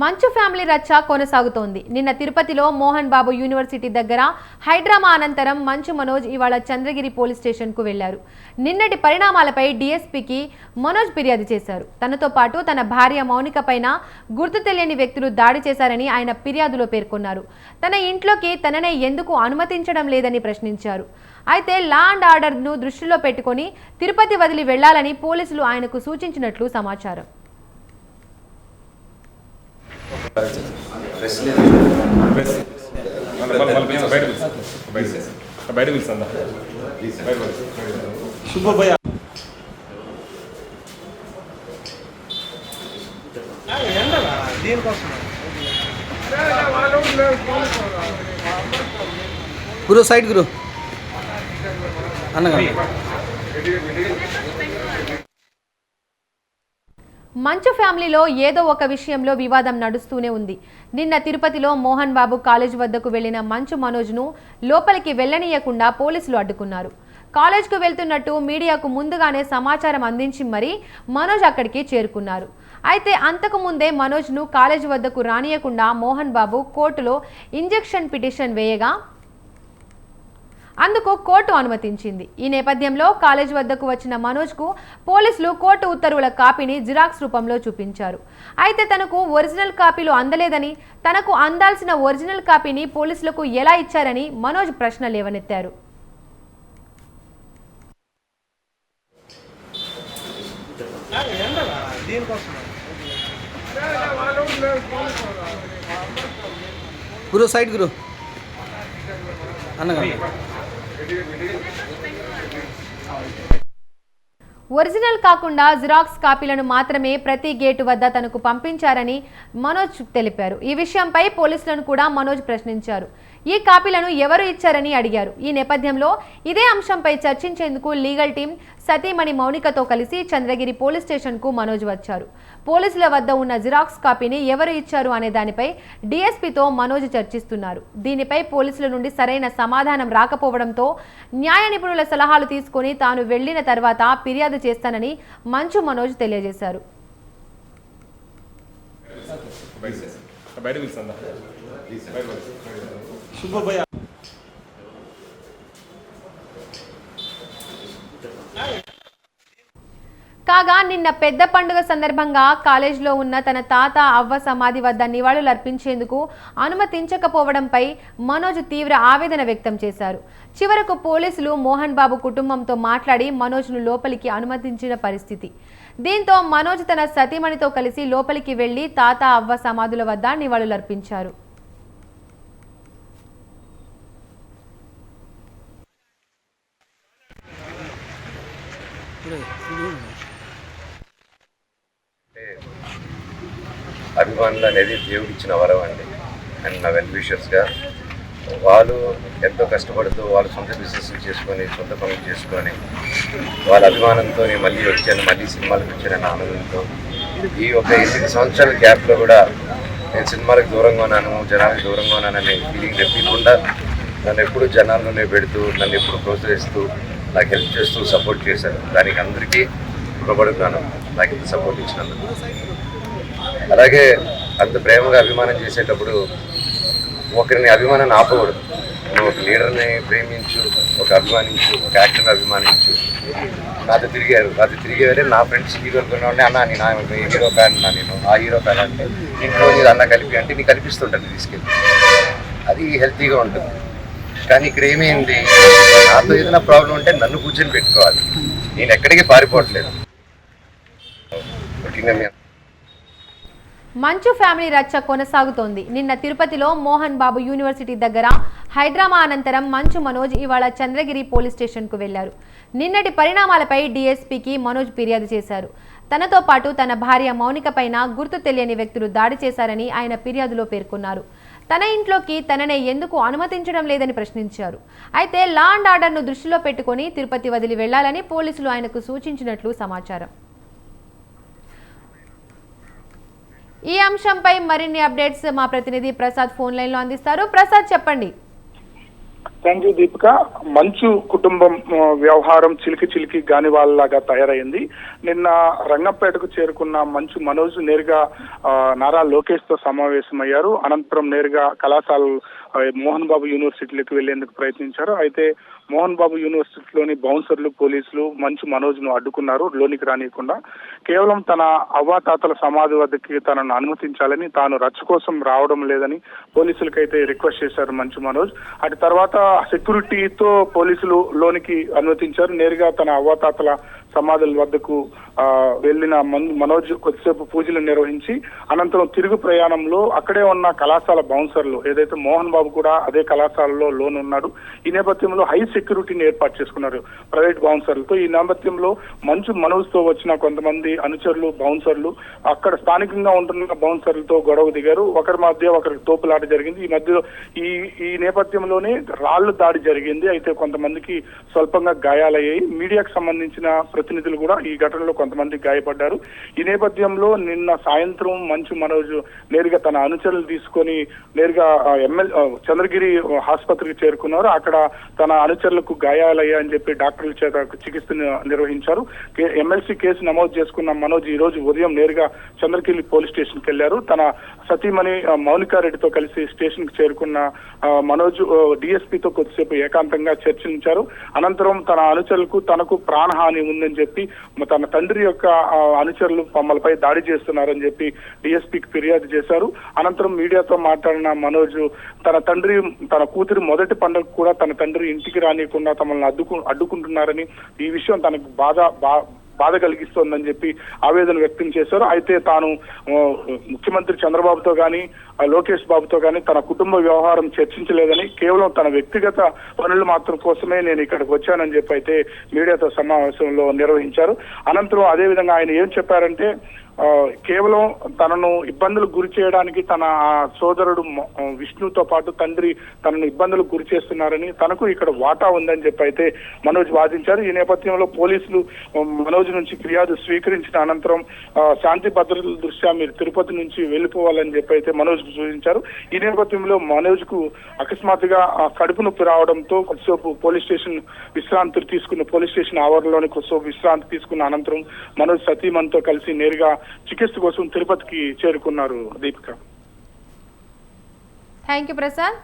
మంచు ఫ్యామిలీ రచ్చ కొనసాగుతోంది. నిన్న తిరుపతిలో మోహన్ బాబు యూనివర్సిటీ దగ్గర హైడ్రామా అనంతరం మంచు మనోజ్ ఇవాళ చంద్రగిరి పోలీస్ స్టేషన్కు వెళ్ళారు. నిన్నటి పరిణామాలపై డీఎస్పీకి మనోజ్ ఫిర్యాదు చేశారు. తనతో పాటు తన భార్య మౌనిక పైన గుర్తు తెలియని వ్యక్తులు దాడి చేశారని ఆయన ఫిర్యాదులో పేర్కొన్నారు. తన ఇంట్లోకి తననే ఎందుకు అనుమతించడం లేదని ప్రశ్నించారు. అయితే లా అండ్ ఆర్డర్ను దృష్టిలో పెట్టుకొని తిరుపతి వదిలి వెళ్ళాలని పోలీసులు ఆయనకు సూచించినట్లు సమాచారం ప్రెస్ లేదు ప్రెస్ మళ్ళీ మళ్ళీ మళ్ళీ పిలుస్తా, బయట పిలుస్తా. శుభభయ గురు సైడ్ గురు అన్నగా మంచు ఫ్యామిలీలో ఏదో ఒక విషయంలో వివాదం నడుస్తూనే ఉంది. నిన్న తిరుపతిలో మోహన్ బాబు కాలేజ్ వద్దకు వెళ్ళిన మంచు మనోజ్ను లోపలికి వెళ్ళనీయకుండా పోలీసులు అడ్డుకున్నారు. కాలేజ్కు వెళ్తున్నట్టు మీడియాకు ముందుగానే సమాచారం అందించి మరీ మనోజ్ అక్కడికి చేరుకున్నారు. అయితే అంతకు ముందే మనోజ్ను కాలేజ్ వద్దకు రానియకుండా మోహన్ బాబు కోర్టులో ఇంజెక్షన్ పిటిషన్ వేయగా అందుకు కోర్టు అనుమతించింది. ఈ నేపథ్యంలో కాలేజ్ వద్దకు వచ్చిన మనోజ్కు పోలీసులు కోర్టు ఉత్తర్వుల కాపీని జిరాక్స్ రూపంలో చూపించారు. అయితే తనకు ఒరిజినల్ కాపీలు అందలేదని తనకు అందాల్సిన ఒరిజినల్ కాపీని పోలీసులకు ఎలా ఇచ్చారని మనోజ్ ప్రశ్న లేవనెత్తారు. గురు సైడ్ గురు. అన్నగా ఒరిజినల్ కాకుండా జిరాక్స్ కాపీలను మాత్రమే ప్రతి గేటు వద్ద తనకు పంపించారని మనోజ్ తెలిపారు. ఈ విషయంపై పోలీసులను కూడా మనోజ్ ప్రశ్నించారు. ఈ కాపీలను ఎవరు ఇచ్చారని అడిగారు. ఈ నేపథ్యంలో ఇదే అంశంపై చర్చించేందుకు లీగల్ టీం సతీమణి మౌనికతో కలిసి చంద్రగిరి పోలీస్ స్టేషన్కు మనోజ్ వచ్చారు. పోలీసుల వద్ద ఉన్న జిరాక్స్ కాపీని ఎవరు ఇచ్చారు అనే దానిపై డీఎస్పీతో మనోజ్ చర్చిస్తున్నారు. దీనిపై పోలీసుల నుండి సరైన సమాధానం రాకపోవడంతో న్యాయ నిపుణుల సలహాలు తీసుకొని తాను వెళ్ళిన తర్వాత ఫిర్యాదు చేస్తానని మంచు మనోజ్ తెలియజేశారు. బయట శుభభయ కాగా నిన్న పెద్ద పండుగ సందర్భంగా కాలేజీలో ఉన్న తన తాత అవ్వ సమాధి వద్ద నివాళులు అర్పించేందుకు అనుమతించకపోవడంపై మనోజ్ తీవ్ర ఆవేదన వ్యక్తం చేశారు. చివరకు పోలీసులు మోహన్ బాబు కుటుంబంతో మాట్లాడి మనోజ్ను లోపలికి అనుమతించిన పరిస్థితి. దీంతో మనోజ్ తన సతీమణితో కలిసి లోపలికి వెళ్ళి తాత అవ్వ సమాధుల వద్ద నివాళులర్పించారు అభిమానులు అనేది దేవుడిచ్చిన వరం అండి అండ్ నా వెల్ విషర్స్గా వాళ్ళు ఎంతో కష్టపడుతూ వాళ్ళ సొంత బిజినెస్ చేసుకొని సొంత పనులు చేసుకొని వాళ్ళ అభిమానంతో నేను మళ్ళీ వచ్చాను మళ్ళీ సినిమాలకు వచ్చానన్న ఆనందంతో. ఈ ఒక ఎనిమిది సంవత్సరాల గ్యాప్లో కూడా నేను సినిమాలకు దూరంగా ఉన్నాను జనాలకు దూరంగా ఉన్నాననే ఫీలింగ్ తెప్పకుండా నన్ను ఎప్పుడు జనాల్లోనే పెడుతూ నన్ను ఎప్పుడు ప్రోత్సహిస్తూ నాకు హెల్ప్ చేస్తూ సపోర్ట్ చేశారు. దానికి అందరికీ రుణపడుతున్నాను నాకు ఇంత సపోర్ట్ ఇచ్చినందుకు. అలాగే అంత ప్రేమగా అభిమానం చేసేటప్పుడు ఒకరిని అభిమానాన్ని ఆపకూడదు. నువ్వు ఒక లీడర్ని ప్రేమించు ఒక అభిమానించు ఒక యాక్టర్ని అభిమానించు. నాతో తిరిగారు. నాతో తిరిగేవారే నా ఫ్రెండ్స్ హీరోలు కొన్నా అన్న నేను హీరో ఫ్యాన్ నా నేను? ఆ హీరో ఫ్యాన్ అంటే ఇంట్లో నీది అన్న కలిపి అంటే నీకు కనిపిస్తుంటుంది తీసుకెళ్ళి. అది హెల్తీగా ఉంటుంది. కానీ ఇక్కడ ఏమైంది? నాతో ఏదైనా ప్రాబ్లం ఉంటే నన్ను కూర్చొని పెట్టుకోవాలి. నేను ఎక్కడికి పారిపోవట్లేదు. మంచు ఫ్యామిలీ రచ్చ కొనసాగుతోంది. నిన్న తిరుపతిలో మోహన్ బాబు యూనివర్సిటీ దగ్గర హైడ్రామా అనంతరం మంచు మనోజ్ ఇవాళ చంద్రగిరి పోలీస్ స్టేషన్కు వెళ్ళారు నిన్నటి పరిణామాలపై డీఎస్పీకి మనోజ్ ఫిర్యాదు చేశారు. తనతో పాటు తన భార్య మౌనికపైన గుర్తు తెలియని వ్యక్తులు దాడి చేశారని ఆయన ఫిర్యాదులో పేర్కొన్నారు. తన ఇంట్లోకి తననే ఎందుకు అనుమతించడం లేదని ప్రశ్నించారు. అయితే లా అండ్ ఆర్డర్ను దృష్టిలో పెట్టుకొని తిరుపతి వదిలి వెళ్ళాలని పోలీసులు ఆయనకు సూచించినట్లు సమాచారం. ఈ అంశంపై మరిన్ని అప్డేట్స్ మా ప్రతినిధి ప్రసాద్ ఫోన్ లైన్లో అందిస్తారు. ప్రసాద్ చెప్పండి. థ్యాంక్ యూ దీపిక మంచు కుటుంబం వ్యవహారం చిలికి చిలికి గాని వాళ్ళలాగా తయారైంది. నిన్న రంగంపేటకు చేరుకున్న మంచు మనోజ్ నేరుగా నారా లోకేష్తో సమావేశమయ్యారు. అనంతరం నేరుగా కళాశాల మోహన్ బాబు యూనివర్సిటీలకు వెళ్ళేందుకు ప్రయత్నించారు. అయితే మోహన్ బాబు యూనివర్సిటీలోని బౌన్సర్లు పోలీసులు మంచు మనోజ్ను అడ్డుకున్నారు. లోనికి రానియకుండా కేవలం తన అవ్వాతాతల సమాధి వద్దకి తనను అనుమతించాలని తాను రచ్చ కోసం రావడం లేదని పోలీసులకైతే రిక్వెస్ట్ చేశారు మంచు మనోజ్. అటు తర్వాత సెక్యూరిటీతో పోలీసులు లోనికి అనుమతించారు. నేరుగా తన అవ్వాతాతల సమాధుల వద్దకు వెళ్ళిన మన్- మనోజ్ కొద్దిసేపు పూజలు నిర్వహించి అనంతరం తిరుగు ప్రయాణంలో అక్కడే ఉన్న కళాశాల బౌన్సర్లు ఏదైతే మోహన్ బాబు కూడా అదే కళాశాలలో లోన్ ఉన్నాడు ఈ నేపథ్యంలో హై సెక్యూరిటీని ఏర్పాటు చేసుకున్నారు ప్రైవేట్ బౌన్సర్లతో. ఈ నేపథ్యంలో మంచు మనోజ్తో వచ్చిన కొంతమంది అనుచరులు బౌన్సర్లు అక్కడ స్థానికంగా ఉంటున్న బౌన్సర్లతో గొడవ దిగారు. ఒకరి మధ్య ఒకరికి తోపులాట జరిగింది. ఈ మధ్యలో ఈ ఈ నేపథ్యంలోనే రాళ్ళు దాడి జరిగింది. అయితే కొంతమందికి స్వల్పంగా గాయాలయ్యాయి. మీడియాకు సంబంధించిన ప్రతినిధులు కూడా ఈ ఘటనలో కొంతమంది గాయపడ్డారు. ఈ నేపథ్యంలో నిన్న సాయంత్రం మంచు మనోజ్ నేరుగా తన అనుచరులు తీసుకొని నేరుగా ఎమ్మెల్ చంద్రగిరి ఆసుపత్రికి చేరుకున్నారు. అక్కడ తన అనుచరులకు గాయాలయ్యాయని చెప్పి డాక్టర్ల చేత చికిత్స నిర్వహించారు. ఎమ్మెల్సీ కేసు నమోదు చేసుకున్న మనోజ్ ఈ రోజు ఉదయం నేరుగా చంద్రగిరి పోలీస్ స్టేషన్కి వెళ్ళారు తన సతీమణి మౌనికారెడ్డితో కలిసి స్టేషన్కి చేరుకున్న మనోజ్ డిఎస్పీతో కొద్దిసేపు ఏకాంతంగా చర్చించారు. అనంతరం తన అనుచరులకు తనకు ప్రాణహాని ఉందని చెప్పి తన తండ్రి యొక్క అనుచరులు మమ్మల్పై దాడి చేస్తున్నారని చెప్పి డిఎస్పీకి ఫిర్యాదు చేశారు. అనంతరం మీడియాతో మాట్లాడిన మనోజ్ తన తండ్రి తన కూతురి మొదటి పండుగ కూడా తన తండ్రి ఇంటికి రానియకుండా తమల్ని అడ్డుకు అడ్డుకుంటున్నారని ఈ విషయం తనకు బాధ బా బాధ కలిగిస్తోందని చెప్పి ఆవేదన వ్యక్తం చేశారు. అయితే తాను ముఖ్యమంత్రి చంద్రబాబుతో కానీ లోకేష్ బాబుతో కానీ తన కుటుంబ వ్యవహారం చర్చించలేదని కేవలం తన వ్యక్తిగత పనులు మాత్రం కోసమే నేను ఇక్కడికి వచ్చానని చెప్పి అయితే మీడియాతో సమావేశంలో నిర్వహించారు. అనంతరం అదే విధంగా ఆయన ఏం చెప్పారంటే కేవలం తనను ఇబ్బందులు గురి చేయడానికి తన ఆ సోదరుడు విష్ణుతో పాటు తండ్రి తనను ఇబ్బందులు గురి చేస్తున్నారని తనకు ఇక్కడ వాటా ఉందని చెప్పి అయితే మనోజ్ వాదించారు. ఈ నేపథ్యంలో పోలీసులు మనోజ్ నుంచి ఫిర్యాదు స్వీకరించిన అనంతరం శాంతి భద్రతల దృష్ట్యా మీరు తిరుపతి నుంచి వెళ్ళిపోవాలని చెప్పి అయితే మనోజ్ సూచించారు. ఈ నేపథ్యంలో మనోజ్కు అకస్మాత్తుగా ఆ, కడుపు నొప్పి రావడంతో కొద్దిసేపు పోలీస్ స్టేషన్ విశ్రాంతి తీసుకున్న పోలీస్ స్టేషన్ ఆవరణలోని కొద్దిసేపు విశ్రాంతి తీసుకున్న అనంతరం మనోజ్ సతీమణ్తో కలిసి నేరుగా చికిత్స కోసం తిరుపతికి చేరుకున్నారు దీపిక. Thank you Prasad